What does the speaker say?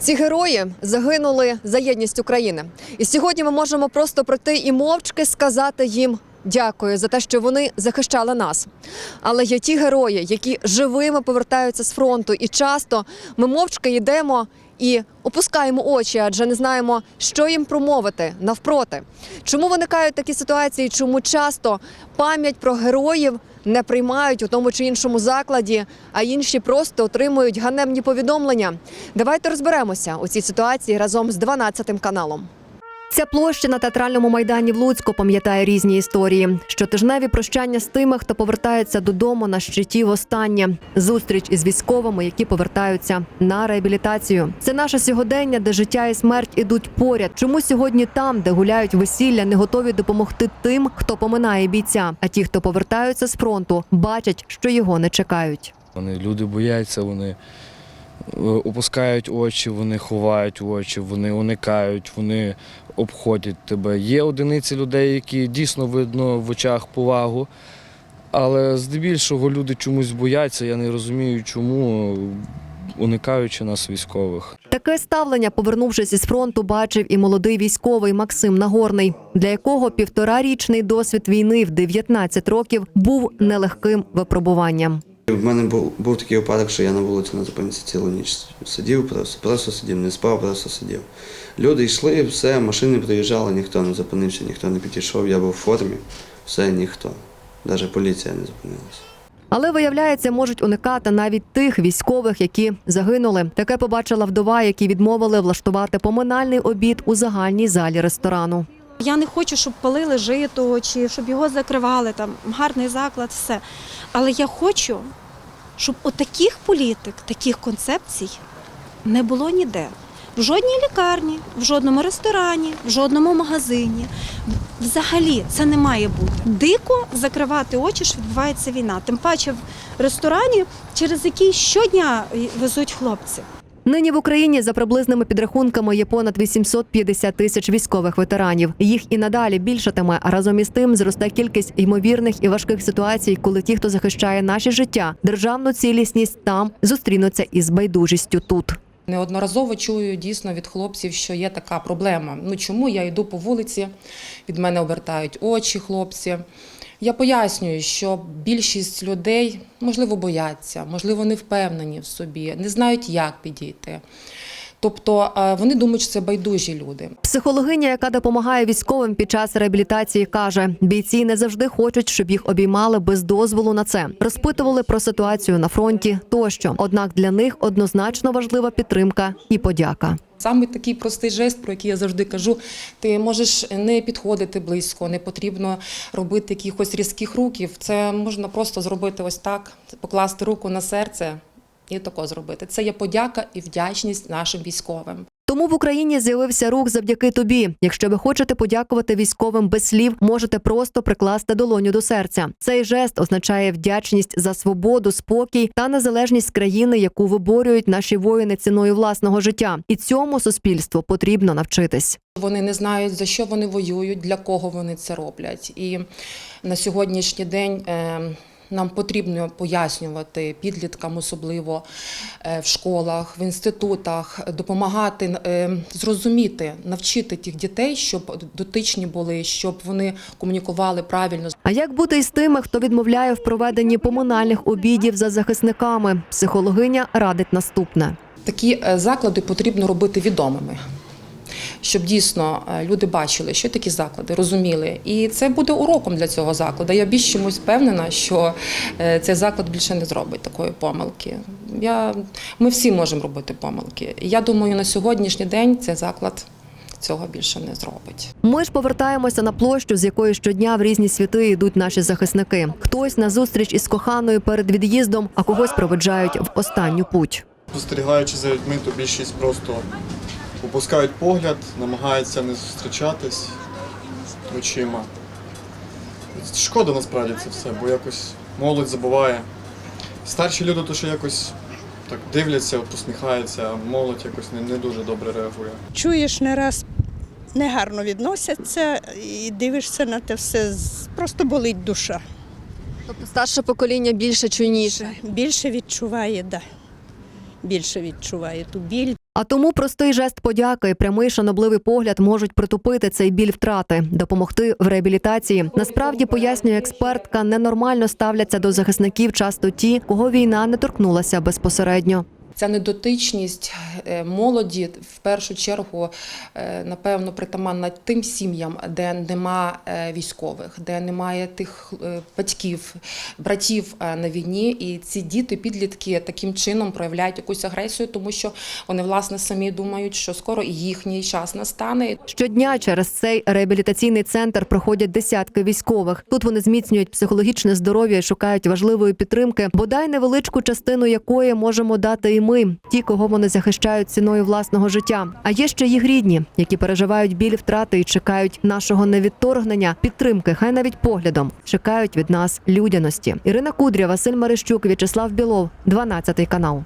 Ці герої загинули за єдність України. І сьогодні ми можемо просто прийти і мовчки сказати їм дякую за те, що вони захищали нас. Але є ті герої, які живими повертаються з фронту, і часто ми мовчки йдемо і опускаємо очі, адже не знаємо, що їм промовити навпроти. Чому виникають такі ситуації? Чому часто пам'ять про героїв не приймають у тому чи іншому закладі, а інші просто отримують ганебні повідомлення? Давайте розберемося у цій ситуації разом з 12 каналом. Ця площа на театральному майдані в Луцьку пам'ятає різні історії. Щотижневі прощання з тими, хто повертається додому на щиті востаннє. Зустріч із військовими, які повертаються на реабілітацію. Це наше сьогодення, де життя і смерть ідуть поряд. Чому сьогодні там, де гуляють весілля, не готові допомогти тим, хто поминає бійця? А ті, хто повертаються з фронту, бачать, що його не чекають. Вони люди бояться, вони опускають очі, вони ховають очі, вони уникають, вони обходять тебе. Є одиниці людей, які дійсно видно в очах повагу, але здебільшого люди чомусь бояться. Я не розумію, чому, уникаючи нас військових. Таке ставлення, повернувшись із фронту, бачив і молодий військовий Максим Нагорний, для якого півторарічний досвід війни в 19 років був нелегким випробуванням. В мене був, був такий випадок, що я на вулиці на зупинці цілу ніч сидів, просто, просто сидів, не спав, просто сидів. Люди йшли, все, машини приїжджали, ніхто не зупинився, ніхто не підійшов, я був в формі, все, ніхто. Навіть поліція не зупинилася. Але виявляється, можуть уникати навіть тих військових, які загинули. Таке побачила вдова, які відмовили влаштувати поминальний обід у загальній залі ресторану. Я не хочу, щоб палили жито чи щоб його закривали, там гарний заклад, все. Але я хочу, щоб отаких політик, таких концепцій не було ніде. В жодній лікарні, в жодному ресторані, в жодному магазині. Взагалі це не має бути. Дико закривати очі, що відбувається війна. Тим паче в ресторані, через який щодня везуть хлопці. Нині в Україні за приблизними підрахунками є понад 850 тисяч військових ветеранів. Їх і надалі більшатиме. А разом із тим зросте кількість ймовірних і важких ситуацій, коли ті, хто захищає наші життя, державну цілісність там зустрінуться із байдужістю тут. Неодноразово чую дійсно від хлопців, що є така проблема. Ну чому я йду по вулиці, від мене обертають очі хлопці. Я пояснюю, що більшість людей можливо бояться, можливо, не впевнені в собі, не знають, як підійти. Тобто е, вони думають, що це байдужі люди. Психологиня, яка допомагає військовим під час реабілітації, каже: бійці не завжди хочуть, щоб їх обіймали без дозволу на це. Розпитували про ситуацію на фронті тощо. Однак для них однозначно важлива підтримка і подяка. Саме такий простий жест, про який я завжди кажу, ти можеш не підходити близько, не потрібно робити якихось різких руків. Це можна просто зробити ось так, покласти руку на серце і тако зробити. Це є подяка і вдячність нашим військовим. Тому в Україні з'явився рух завдяки тобі. Якщо ви хочете подякувати військовим без слів, можете просто прикласти долоню до серця. Цей жест означає вдячність за свободу, спокій та незалежність країни, яку виборюють наші воїни ціною власного життя. І цьому суспільству потрібно навчитись. Вони не знають, за що вони воюють, для кого вони це роблять. І на сьогоднішній день. е, Нам потрібно пояснювати підліткам, особливо е, в школах, в інститутах, допомагати е, зрозуміти, навчити тих дітей, щоб дотичні були, щоб вони комунікували правильно. А як бути із тими, хто відмовляє в проведенні поминальних обідів за захисниками? Психологиня радить наступне. Такі е, заклади потрібно робити відомими. Щоб дійсно е, люди бачили, що такі заклади, розуміли. І це буде уроком для цього закладу. Я більш чомусь впевнена, що е, цей заклад більше не зробить такої помилки. Я, ми всі можемо робити помилки. Я думаю, на сьогоднішній день цей заклад цього більше не зробить. Ми ж повертаємося на площу, з якої щодня в різні світи йдуть наші захисники. Хтось на зустріч із коханою перед від'їздом, а когось проведжають в останню путь. Спостерігаючи за людьми, то більшість просто опускають погляд, намагаються не зустрічатись очима. Шкода насправді це все, бо якось молодь забуває. Старші люди то що якось так дивляться, посміхаються, а молодь якось не, не дуже добре реагує. чуєш не раз негарно відносяться і дивишся на те все, просто болить душа. Тобто старше покоління більше чуйніше. Більше відчуває, да. Більше відчуває ту біль. А тому простий жест подяки, прямий шанобливий погляд можуть притупити цей біль втрати, допомогти в реабілітації. Насправді пояснює експертка, ненормально ставляться до захисників часто ті, кого війна не торкнулася безпосередньо. Ця недотичність е, молоді в першу чергу, е, напевно, притаманна тим сім'ям, де нема е, військових, де немає тих батьків, братів на війні. І ці діти, підлітки таким чином проявляють якусь агресію, тому що вони власне самі думають, що скоро їхній час настане. Щодня через цей реабілітаційний центр проходять десятки військових. Тут вони зміцнюють психологічне здоров'я і шукають важливої підтримки, бодай невеличку частину якої можемо дати і ми, ті, кого вони захищають ціною власного життя. А є ще їх рідні, які переживають біль втрати і чекають нашого невідторгнення, підтримки, хай навіть поглядом чекають від нас людяності. Ірина Кудря, Василь Марищук, В'ячеслав Білов, 12 канал.